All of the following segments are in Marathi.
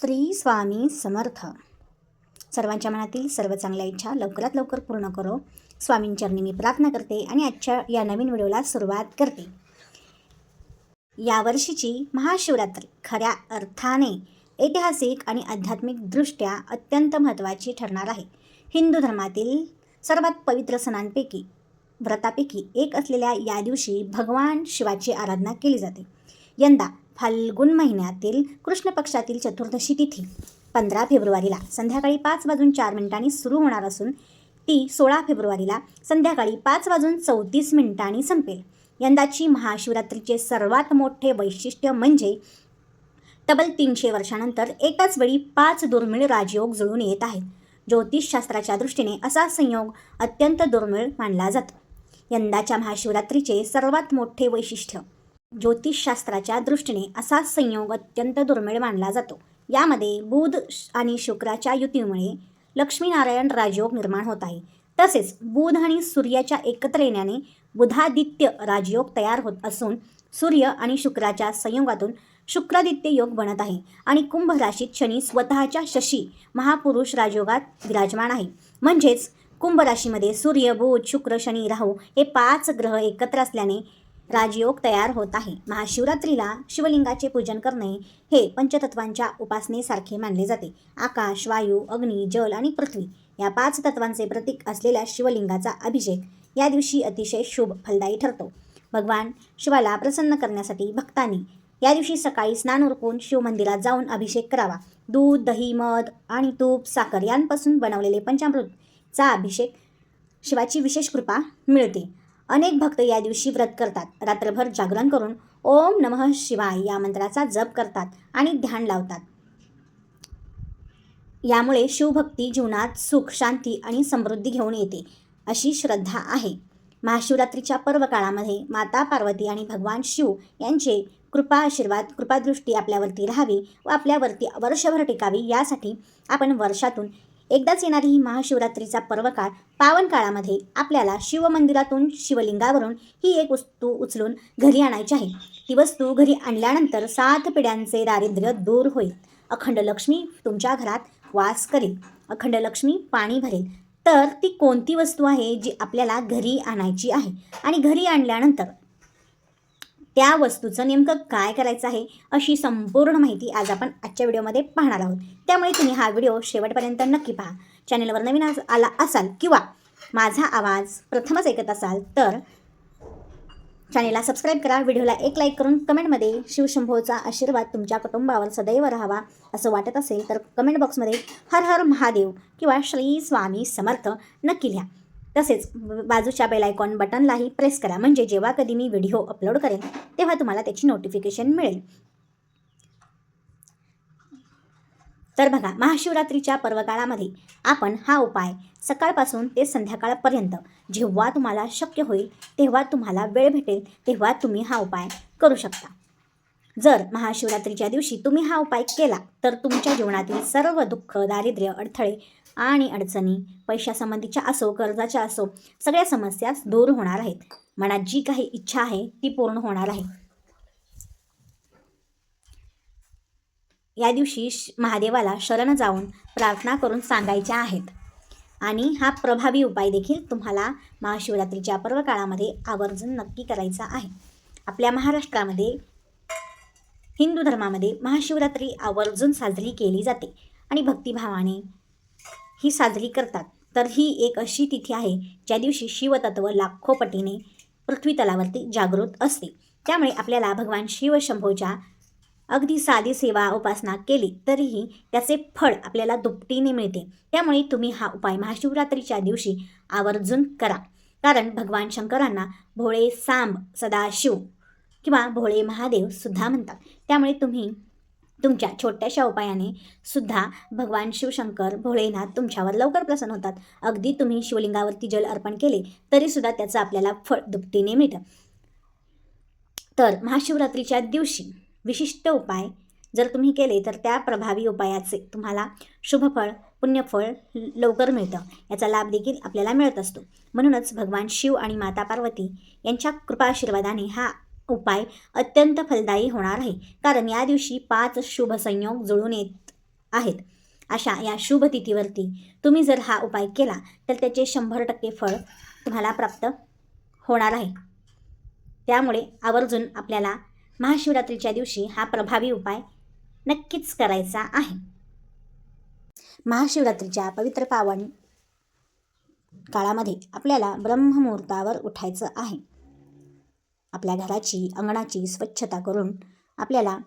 श्री स्वामी समर्थ. सर्वांच्या मनातील सर्व चांगल्या इच्छा लवकरात लवकर पूर्ण करो. स्वामींचरणी मी प्रार्थना करते आणि आजच्या या नवीन व्हिडिओला सुरुवात करते. यावर्षीची महाशिवरात्री खऱ्या अर्थाने ऐतिहासिक आणि आध्यात्मिकदृष्ट्या अत्यंत महत्त्वाची ठरणार आहे. हिंदू धर्मातील सर्वात पवित्र सणांपैकी व्रतापैकी एक असलेल्या या दिवशी भगवान शिवाची आराधना केली जाते. यंदा फाल्गुन महिन्यातील कृष्ण पक्षातील चतुर्दशी तिथी पंधरा फेब्रुवारीला संध्याकाळी पाच वाजून चार मिनिटांनी सुरू होणार असून ती सोळा फेब्रुवारीला संध्याकाळी पाच वाजून चौतीस मिनिटांनी संपेल. यंदाची महाशिवरात्रीचे सर्वात मोठे वैशिष्ट्य म्हणजे तब्बल तीनशे वर्षानंतर एकाच वेळी पाच दुर्मिळ राजयोग जुळून येत आहेत. ज्योतिषशास्त्राच्या दृष्टीने असा संयोग अत्यंत दुर्मिळ मानला जातो. यंदाच्या महाशिवरात्रीचे सर्वात मोठे वैशिष्ट्य ज्योतिषशास्त्राच्या दृष्टीने असा संयोग अत्यंत दुर्मिळ मानला जातो. यामध्ये बुध आणि शुक्राच्या युतीमुळे लक्ष्मीनारायण राजयोग निर्माण होत आहे. तसेच बुध आणि सूर्याच्या एकत्र येण्याने बुधादित्य राजयोग तयार होत असून सूर्य आणि शुक्राच्या संयोगातून शुक्रादित्य योग बनत आहे आणि कुंभ राशीत शनी स्वतःच्या शशी महापुरुष राजयोगात विराजमान आहे. म्हणजेच कुंभ राशीमध्ये सूर्य बुध शुक्र शनी राहू हे पाच ग्रह एकत्र असल्याने राजयोग तयार होत आहे. महाशिवरात्रीला शिवलिंगाचे पूजन करणे हे पंचतत्वांच्या उपासनेसारखे मानले जाते. आकाश वायू अग्नी जल आणि पृथ्वी या पाच तत्वांचे प्रतीक असलेल्या शिवलिंगाचा अभिषेक या दिवशी अतिशय शुभ फलदायी ठरतो. भगवान शिवाला प्रसन्न करण्यासाठी भक्तांनी या दिवशी सकाळी स्नान उरकून शिवमंदिरात जाऊन अभिषेक करावा. दूध दही मध आणि तूप साखर यांपासून बनवलेले पंचामृतचा अभिषेक शिवाची विशेष कृपा मिळते. अनेक भक्त या दिवशी व्रत करतात. रात्रभर जागरण करून ओम नमः शिवाय या मंत्राचा जप करतात आणि ध्यान लावतात. यामुळे शिवभक्ती जीवनात सुख शांती आणि समृद्धी घेऊन येते अशी श्रद्धा आहे. महाशिवरात्रीच्या पर्व काळामध्ये माता पार्वती आणि भगवान शिव यांचे कृपा आशीर्वाद कृपादृष्टी आपल्यावरती राहावी व आपल्यावरती वर्षभर टिकावी यासाठी आपण वर्षातून एकदाच येणारी ही महाशिवरात्रीचा पर्वकाळ पावन काळामध्ये आपल्याला शिवमंदिरातून शिवलिंगावरून ही एक वस्तू उचलून घरी आणायची आहे. ती वस्तू घरी आणल्यानंतर सात पिढ्यांचे दारिद्र्य दूर होईल. अखंड लक्ष्मी तुमच्या घरात वास करेल. अखंड लक्ष्मी पाणी भरेल. तर ती कोणती वस्तू आहे जी आपल्याला घरी आणायची आहे? आणि घरी आणल्यानंतर त्या वस्तूचं नेमकं काय करायचं आहे अशी संपूर्ण माहिती आज आपण आजच्या व्हिडिओमध्ये पाहणार आहोत. त्यामुळे तुम्ही हा व्हिडिओ शेवटपर्यंत नक्की पहा. चॅनलवर नवीन आज आला असाल किंवा माझा आवाज प्रथमच ऐकत असाल तर चॅनेलला सबस्क्राईब करा. व्हिडिओला एक लाईक करून कमेंटमध्ये शिवशंभोचा आशीर्वाद तुमच्या कुटुंबावर सदैव राहावा असं वाटत असेल तर कमेंट बॉक्समध्ये हर हर महादेव किंवा श्री स्वामी समर्थ नक्की लिहा. तसेच बाजूच्या बेल आयकॉन बटनलाही प्रेस करा. म्हणजे जेव्हा कधी मी व्हिडिओ अपलोड करेन तेव्हा तुम्हाला त्याची नोटिफिकेशन मिळेल. तर बघा महाशिवरात्रीच्या पर्वकाळामध्ये आपण हा उपाय सकाळपासून ते संध्याकाळपर्यंत जेव्हा तुम्हाला शक्य होईल तेव्हा तुम्हाला वेळ भेटेल तेव्हा तुम्ही हा उपाय करू शकता. जर महाशिवरात्रीच्या दिवशी तुम्ही हा उपाय केला तर तुमच्या जीवनातील सर्व दुःख दारिद्र्य अडथळे आणि अडचणी पैशासंबंधीच्या असो कर्जाच्या असो सगळ्या समस्या दूर होणार आहेत. मनात जी काही इच्छा आहे ती पूर्ण होणार आहे. या दिवशी महादेवाला शरण जाऊन प्रार्थना करून सांगायच्या आहेत. आणि हा प्रभावी उपाय देखील तुम्हाला महाशिवरात्रीच्या पर्व काळामध्ये आवर्जून नक्की करायचा आहे. आपल्या महाराष्ट्रामध्ये हिंदू धर्मामध्ये महाशिवरात्री आवर्जून साजरी केली जाते. आणि भक्तिभावाने ही साजरी करतात. तर ही एक अशी तिथी आहे ज्या दिवशी शिवतत्व लाखो पटीने पृथ्वी तलावरती जागृत असते. त्यामुळे आपल्याला भगवान शिवशंभोच्या अगदी साधी सेवा उपासना केली तरीही त्याचे फळ आपल्याला दुपटीने मिळते. त्यामुळे तुम्ही हा उपाय महाशिवरात्रीच्या दिवशी आवर्जून करा. कारण भगवान शंकरांना भोळे सांब सदाशिव किंवा भोळे महादेव सुद्धा म्हणतात. त्यामुळे तुम्ही तुमच्या छोट्याशा उपायाने सुद्धा भगवान शिवशंकर भोळेनाथ तुमच्यावर लवकर प्रसन्न होतात. अगदी तुम्ही शिवलिंगावरती जल अर्पण केले तरीसुद्धा त्याचं आपल्याला फळ दुपटीने मिळतं. तर महाशिवरात्रीच्या दिवशी विशिष्ट उपाय जर तुम्ही केले तर त्या प्रभावी उपायाचे तुम्हाला शुभफळ पुण्यफळ लवकर मिळतं. याचा लाभ देखील आपल्याला मिळत असतो. म्हणूनच भगवान शिव आणि माता पार्वती यांच्या कृपाशीर्वादाने हा उपाय अत्यंत फलदायी होणार आहे. कारण या दिवशी पाच शुभ संयोग जुळून येत आहेत. अशा या शुभ तिथीवरती तुम्ही जर हा उपाय केला तर त्याचे शंभर टक्के फळ तुम्हाला प्राप्त होणार आहे. त्यामुळे आवर्जून आपल्याला महाशिवरात्रीच्या दिवशी हा प्रभावी उपाय नक्कीच करायचा आहे. महाशिवरात्रीच्या पवित्र पावन काळामध्ये आपल्याला ब्रह्ममुहूर्तावर उठायचं आहे. आपल्या घराची अंगणाची स्वच्छता करून आपल्याला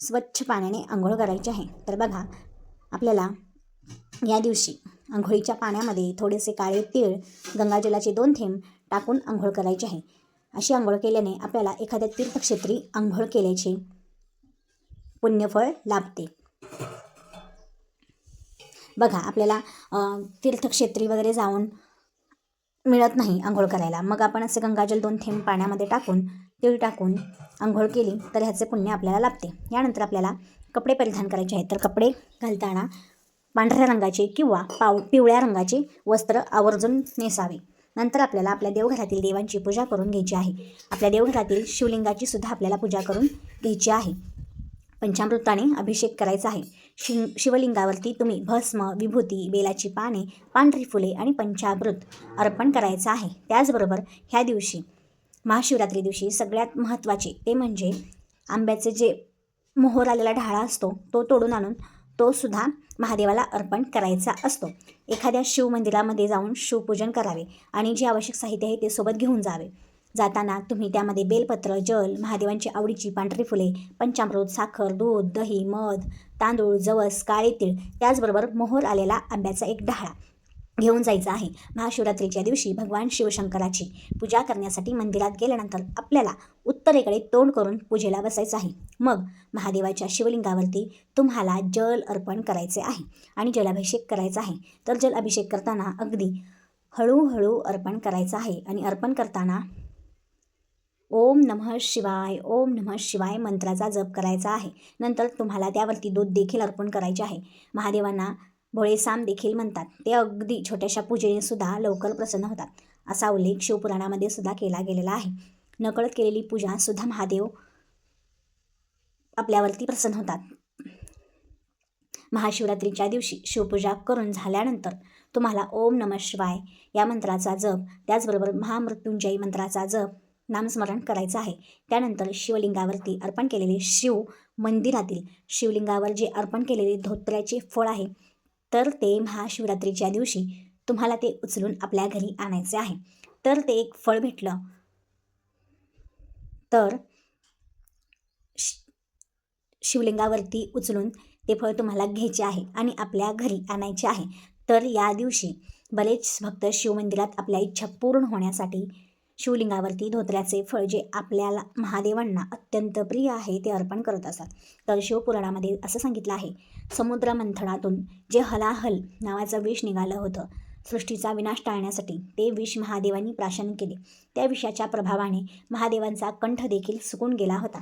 स्वच्छ पाण्याने आंघोळ करायची आहे. तर बघा आपल्याला या दिवशी आंघोळीच्या पाण्यामध्ये थोडेसे काळे तीळ गंगाजलाचे दोन थेंब टाकून आंघोळ करायचे आहे. अशी आंघोळ केल्याने आपल्याला एखाद्या तीर्थक्षेत्री आंघोळ केल्याचे पुण्यफळ लाभते. बघा आपल्याला तीर्थक्षेत्री वगैरे जाऊन मिळत नाही आंघोळ करायला. मग आपण असे गंगाजल दोन थेंब पाण्यामध्ये टाकून तीळ टाकून आंघोळ केली तर ह्याचे पुण्य आपल्याला लाभते. यानंतर आपल्याला कपडे परिधान करायचे आहेत. तर कपडे घालताना पांढऱ्या रंगाचे किंवा पाव पिवळ्या रंगाचे वस्त्र आवर्जून नेसावे. नंतर आपल्याला आपल्या देवघरातील देवांची पूजा करून घ्यायची आहे. आपल्या देवघरातील शिवलिंगाची सुद्धा आपल्याला पूजा करून घ्यायची आहे. पंचामृताने अभिषेक करायचा आहे. शिव शिवलिंगावरती तुम्ही भस्म विभूती बेलाची पाने पांढरी फुले आणि पंचामृत अर्पण करायचं आहे. त्याचबरोबर ह्या दिवशी महाशिवरात्री दिवशी सगळ्यात महत्त्वाचे ते म्हणजे आंब्याचे जे मोहर आलेला ढाळा असतो तो तोडून आणून तो सुद्धा महादेवाला अर्पण करायचा असतो. एखाद्या शिव मंदिरामध्ये जाऊन शिवपूजन करावे आणि जे आवश्यक साहित्य आहे ते सोबत घेऊन जावे. जाताना तुम्ही त्यामध्ये बेलपत्र जल महादेवांची आवडीची पांढरी फुले पंचामृत साखर दूध दही मध तांदूळ जवस काळे तीळ त्याचबरोबर मोहर आलेला आंब्याचा एक डहाळा घेऊन जायचं आहे. महाशिवरात्रीच्या दिवशी भगवान शिवशंकराची पूजा करण्यासाठी मंदिरात गेल्यानंतर आपल्याला उत्तरेकडे तोंड करून पूजेला बसायचं आहे. मग महादेवाच्या शिवलिंगावरती तुम्हाला जल अर्पण करायचे आहे आणि जलाभिषेक करायचा आहे. तर जल अभिषेक करताना अगदी हळूहळू अर्पण करायचं आहे आणि अर्पण करताना ओम नमः शिवाय ओम नमः शिवाय मंत्राचा जप करायचा आहे. नंतर तुम्हाला त्यावरती दूध देखील अर्पण करायचे आहे. महादेवांना भोळेसाम देखील म्हणतात. ते अगदी छोट्याशा पूजेने सुद्धा लवकर प्रसन्न होतात. असा उल्लेख शिवपुराणामध्ये सुद्धा केला गेलेला आहे. नकळत केलेली पूजा सुद्धा महादेव आपल्यावरती प्रसन्न होतात. महाशिवरात्रीच्या दिवशी शिवपूजा करून झाल्यानंतर तुम्हाला ओम नमः शिवाय या मंत्राचा जप त्याचबरोबर महामृत्युंजयी मंत्राचा जप नामस्मरण करायचं आहे. त्यानंतर शिवलिंगावरती अर्पण केलेले शिव मंदिरातील शिवलिंगावर जे अर्पण केलेले धोत्र्याचे फळ आहे तर ते महाशिवरात्रीच्या दिवशी तुम्हाला ते उचलून आपल्या घरी आणायचे आहे. तर ते एक फळ भेटलं. तर शि- शिवलिंगावरती उचलून ते फळ तुम्हाला घ्यायचे आहे आणि आपल्या घरी आणायचे आहे. तर या दिवशी बरेच भक्त शिवमंदिरात आपल्या इच्छा पूर्ण होण्यासाठी शिवलिंगावरती धोत्र्याचे फळ जे आपल्याला महादेवांना अत्यंत प्रिय आहे ते अर्पण करत असतात. तर शिवपुराणामध्ये असं सांगितलं आहे समुद्र मंथनातून जे हलाहल नावाचं विष निघालं होतं सृष्टीचा विनाश टाळण्यासाठी ते विष महादेवांनी प्राशन केले. त्या विषाच्या प्रभावाने महादेवांचा कंठ देखील सुकून गेला होता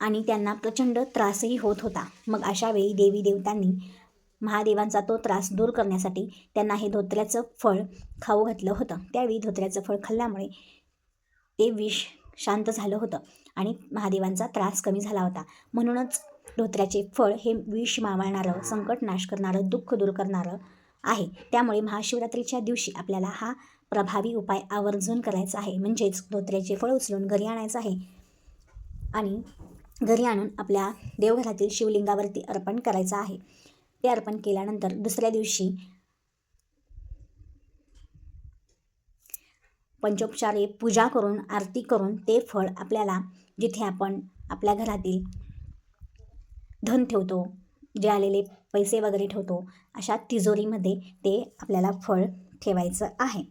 आणि त्यांना प्रचंड त्रासही होत होता. मग अशा वेळी देवी देवतांनी महादेवांचा तो त्रास दूर करण्यासाठी त्यांना हे धोत्र्याचं फळ खाऊ घातलं होतं. त्यावेळी धोत्र्याचं फळ खाल्ल्यामुळे ते विष शांत झालं होतं आणि महादेवांचा त्रास कमी झाला होता. म्हणूनच धोत्र्याचे फळ हे विष मावळणारं संकट नाश करणारं दुःख दूर करणारं आहे. त्यामुळे महाशिवरात्रीच्या दिवशी आपल्याला हा प्रभावी उपाय आवर्जून करायचा आहे. म्हणजेच धोत्र्याचे फळ उचलून घरी आणायचं आहे आणि घरी आणून आपल्या देवघरातील शिवलिंगावरती अर्पण करायचं आहे. ते अर्पण केल्यानंतर दुसऱ्या दिवशी पंचोपचारे पूजा करून आरती करून ते फळ आपल्याला जिथे आपण आपल्या घरातील धन ठेवतो जे आलेले पैसे वगैरे ठेवतो अशा तिजोरीमध्ये ते आपल्याला फळ ठेवायचं आहे.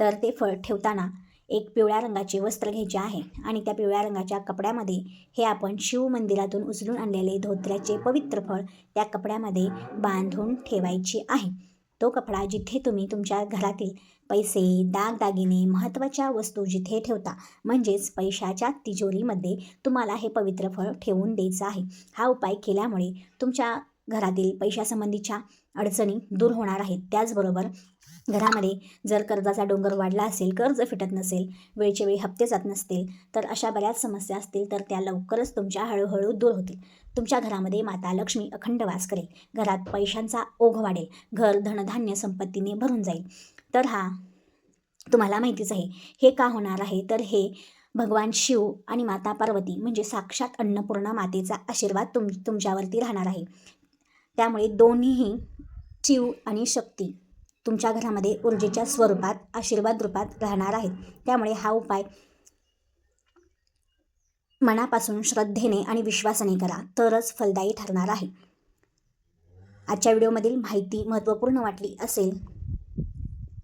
तर ते फळ ठेवताना एक पिवळ्या रंगाचे वस्त्र घ्यायचे आहे आणि त्या पिवळ्या रंगाच्या कपड्यामध्ये हे आपण शिव मंदिरातून उचलून आणलेले धोत्र्याचे पवित्र फळ त्या कपड्यामध्ये बांधून ठेवायचे आहे. तो कपडा जिथे तुम्ही तुमच्या घरातील पैसे दागदागिने महत्त्वाच्या वस्तू जिथे ठेवता म्हणजेच पैशाच्या तिजोरीमध्ये तुम्हाला हे पवित्र फळ ठेवून द्यायचं आहे. हा उपाय केल्यामुळे तुमच्या घरातील पैशासंबंधीच्या अडचणी दूर होणार आहेत. त्याचबरोबर घरामध्ये जर कर्जाचा डोंगर वाढला असेल कर्ज फिटत नसेल वेळचे वेळी हप्ते जात नसतील तर अशा बऱ्याच समस्या असतील तर त्या लवकरच तुमच्या हळूहळू दूर होतील. तुमच्या घरामध्ये माता लक्ष्मी अखंड वास करेल. घरात पैशांचा ओघ वाढेल. घर धनधान्य संपत्तीने भरून जाईल. तर हा तुम्हाला माहितीच आहे. हे का होणार आहे? तर हे भगवान शिव आणि माता पार्वती म्हणजे साक्षात अन्नपूर्णा मातेचा आशीर्वाद तुम तुमच्यावरती राहणार आहे. त्यामुळे दोन्हीही शिव आणि शक्ती तुमच्या घरामध्ये ऊर्जेच्या स्वरूपात आशीर्वाद रूपात राहणार आहेत. त्यामुळे हा उपाय मनापासून श्रद्धेने आणि विश्वासाने करा. तरच फलदायी ठरणार आहे. आजच्या व्हिडिओमधील माहिती महत्त्वपूर्ण वाटली असेल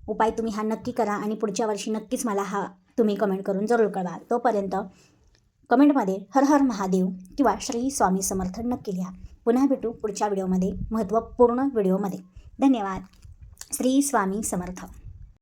उपाय तुम्ही हा नक्की करा आणि पुढच्या वर्षी नक्कीच मला हा तुम्ही कमेंट करून जरूर कळवा. तोपर्यंत कमेंटमध्ये हर हर महादेव किंवा श्री स्वामी समर्थन नक्की लिहा. पुन्हा भेटू पुढच्या व्हिडिओमध्ये महत्त्वपूर्ण व्हिडिओमध्ये. धन्यवाद. श्री स्वामी समर्थ.